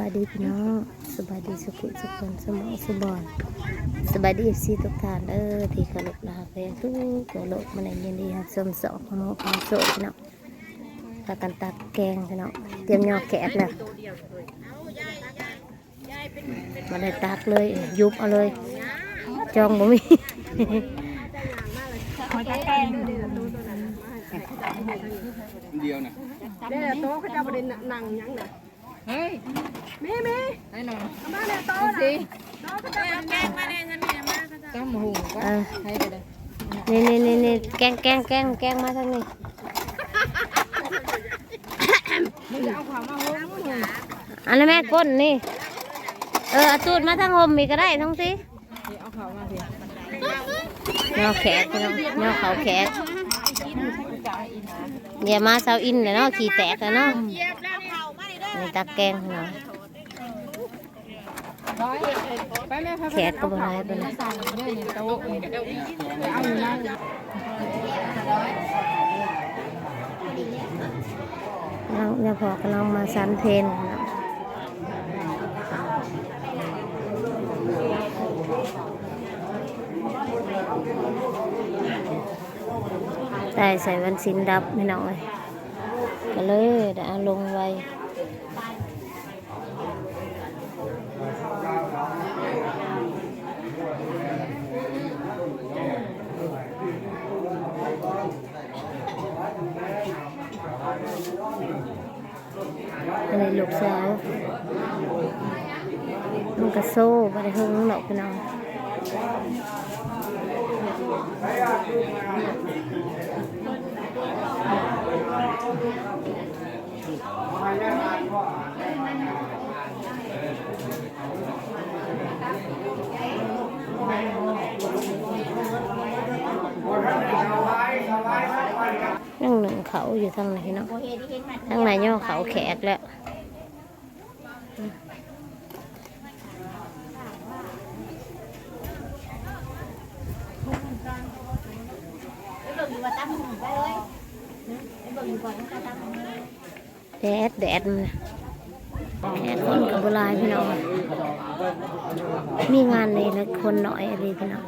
บายดีพี่น้องสบายดีสุขุสุขคนสมองสบอนสบายดีเอฟซีทุกท่านเออที่เคารพลาไปทุกตัวโลกมันในยินดีครับสมสองของความโสดพี่น้องตากันตักแกงพี่น้องเตรียมยอแกะแล้วมาได้ตักเลยยุบเอาเลย จองบ่มีเดียวนะเด้อโต๊ะเขาจะประเด็นนั่งหยังน่ะเฮ้ย มีมีไอ้หนอนเอามาเด้อโต๊ะเอาน่ะสิโต๊ะเขาจะประเด็นนั่งจ้ำหูก็เออ ให้ไปเลยนี่นี่นี่นี่แกงแกงแกงแกงมาทางนี้มึงจะเอาความมาหุ้มมึงอันนั้นแม่ก้นนี่ เออเอาตูดมาทางห่มมีก็ได้ทั้งสิเอาเขามาสิยอแขกพี่น้องยอเขาแขกอย่ามาเซาอินเลยเนาะขี่แตกเลยเนาะนี่ตักแกงเนาะ แขกก็บ่ได้ไปเลยสั่งด้วยนี่โต๊ะนี่เอาอยู่นั่งน้องอย่าพอกำลังมาสันเพนได้ใส่วันสินดับไม่น้อยก็เลยเดี๋ยวเอาลงไว้ อันนี้ลูกสาวมันก็โซ่ไปได้หึงหลอกไปนอนงหนึ่ง เขาอยู่ทางไหนเนาะทางไหนย่อเขาแขกแล้วแดดแดดมันแดดคนกับโบราณพี่น้องมีงานเลยแล้วคนหน่อยอะไรพี่น้อง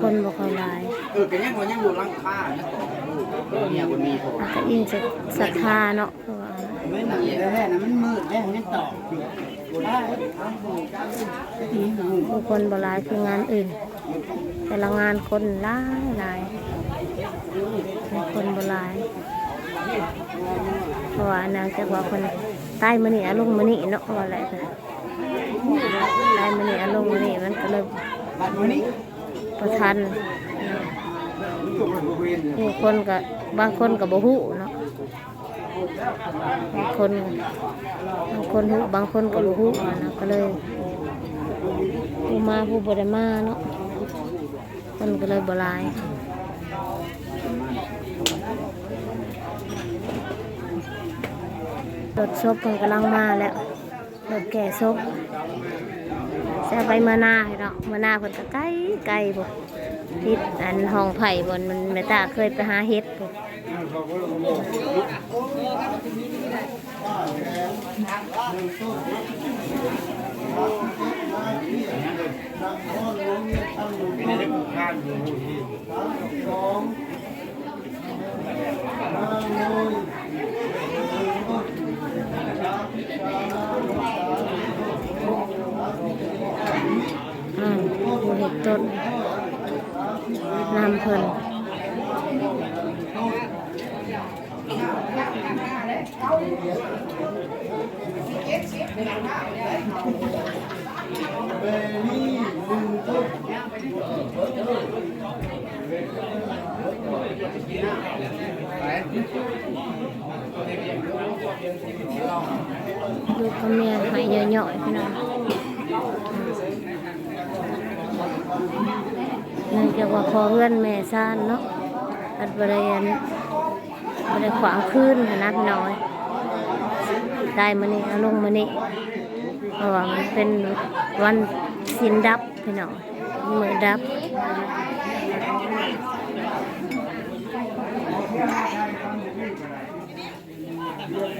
คนบ่ค่อยหลายเออเป็นยังวันยังอยู่ร่างค่าเนี่ยต่อเนี่ยคนมีผมแล้วก็อินจะศรัทธาเนาะเพราะว่าไม่หนักเลยแม่นะมันมืดแม่ยังต่อผู้คนบ่หลายคืองานอื่น แต่ละงานคนหลายหลายคนบ่หลายเพราะว่านางจากว่าคนใต้มือนี่อารมณ์มือนี่เนาะว่าอะไรกันใต้มือนี่อารมณ์มือนี่มันก็เลยบัดวันนี้ ประทันบริเวณผู้คนก็บบางคนก็บ่ฮู้เนาะบางคนบางคนฮู้บางคนก็บ่ฮู้อะนะก็เลยผู้มาผู้บ่ได้มาเนาะคนก็เลยบลายรถซบกำลังมาแล้วรถแก่ซบ แซ่ไปเมื่อหน้าให้เนาะเมื่อหน้าเพิ่นก็ไกลไกลบ่ทิศอันห้องไผ่บนมันแม่ตาเคยไปหาเฮ็ดบ่เป็นได้ผูกข้างอยู่ที่ อืมดูเห็ด ต้นนำเพิ่นลูกกับเมียหายเยอะๆพี่น้องเนื่องจาก ว่าพอเพื่อนแม่ซ่านเนาะอัดบริเวณบริขวางขึ้นนะพี่น้อย ได้มานี่เอาลงมานี่เพราะว่ามันเป็นวันสินดับพี่น้องมือดับเ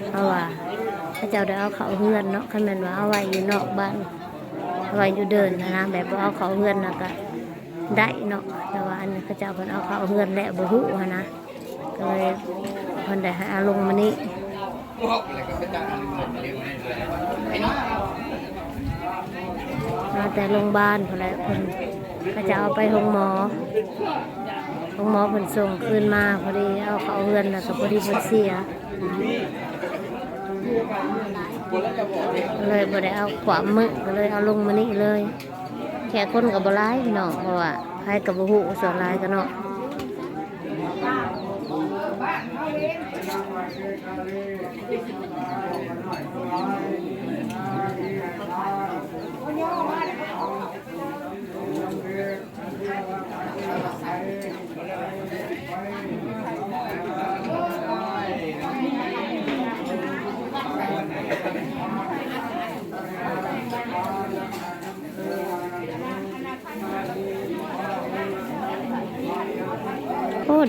เพราะว่าพระเจ้าได้เอาเขาเฮือนเนาะคันแม่นว่าเอาไว้อยู่นอกบ้านเอาไว้อยู่เดินนะนะแบบว่าเอาเขาเฮือนนะก็ ได้เนาะแต่ว่าอันนี้พระเจ้าเพิ่นเอาเขาเฮือนแหละบ่ฮู้หั้นะก็เลยเพิ่นได้ให้อาลงมานี่มาแต่โรงพยาบาลพุ่นละเพิ่นก็จะเอาไปโรงหมอโรงหมอเพิ่นส่งคืนมาพอดีเอาเขาเฮือนน่ะก็พอดีเพิ่นเสียเลยบ่ได้เอาขวามือก็เลยเอาลงมานี่เลย ค่คนกับบ่ร้ายพี่น้องเพราะว่าใครกับบูหูส่วนร้ายกันเนาะ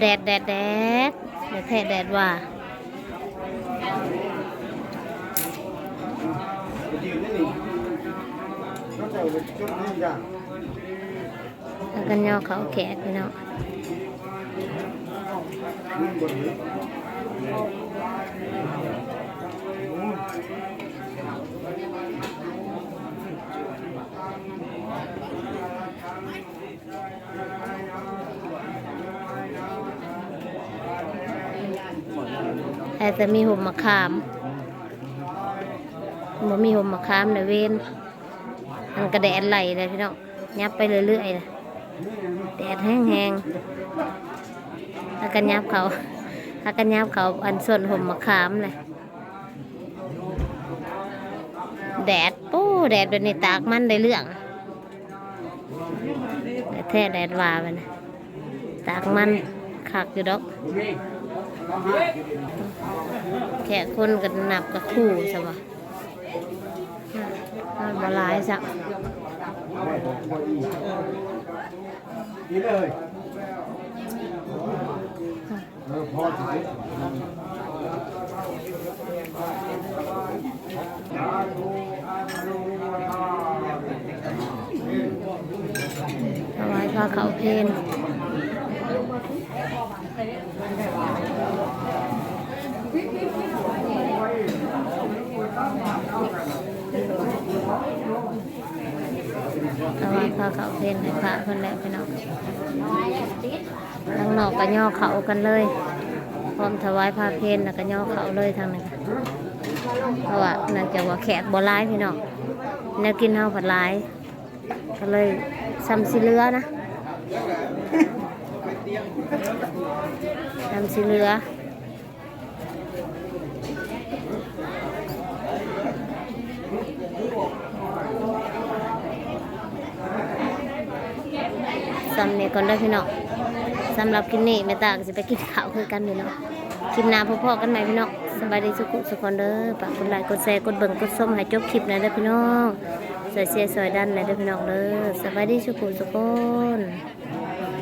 แดดแดดแดดแดดแท้แดดว่าแล้วกันยอเขาแขกพี่น้อง แต่จะมีห่มมะขามบ่มีห่มมะขามในเวนมันกระแดดไหลเลยพี่น้องยับไปเรื่อยๆเลยแดดแห้งๆถ้ากันยับเขาถ้ากันยับเขาอันส่วนห่มมะขามเลยแดดโอ้แดดเป็นในตากมันได้เรื่องแต่แท้แดดว่าไปนะตากมันคักอยู่ดอก แขกคนกันหนับกับคู่ใช่ปะอ่าบหลายสักนี่เลยเออพอใช้ถวายพระเขาเพน ถวายพระเขาเพนให้พระเพิ่นแล้วพี่น้องทางนอกก็ย่อเขากันเลย พร้อมถวายพระเพนแล้วก็ย่อเขาเลยทางนั้นเพราะว่านั่นจะว่าแขกบ่ร้ายพี่น้องแนวกินเฮาผัดร้าย ก็เลยซ้ำสิเรือนะซ้ำสิเรือ ซ้ำเนี่ยก่อนเด้พี่น้องสำหรับคลิปนี้แม่ตาก็จะไปกินข้าวคือกันพี่น้องคลิปหน้าพ่อๆกันใหม่พี่น้องสบายดีสุขสุขคนเด้อฝากกดไลค์กดแชร์กดเบิ่งกดส้มให้จบคลิปนะเด้อพี่น้องสวยเสียสวยดันนะเด้อพี่น้องเด้อสบายดีสุขสุขคน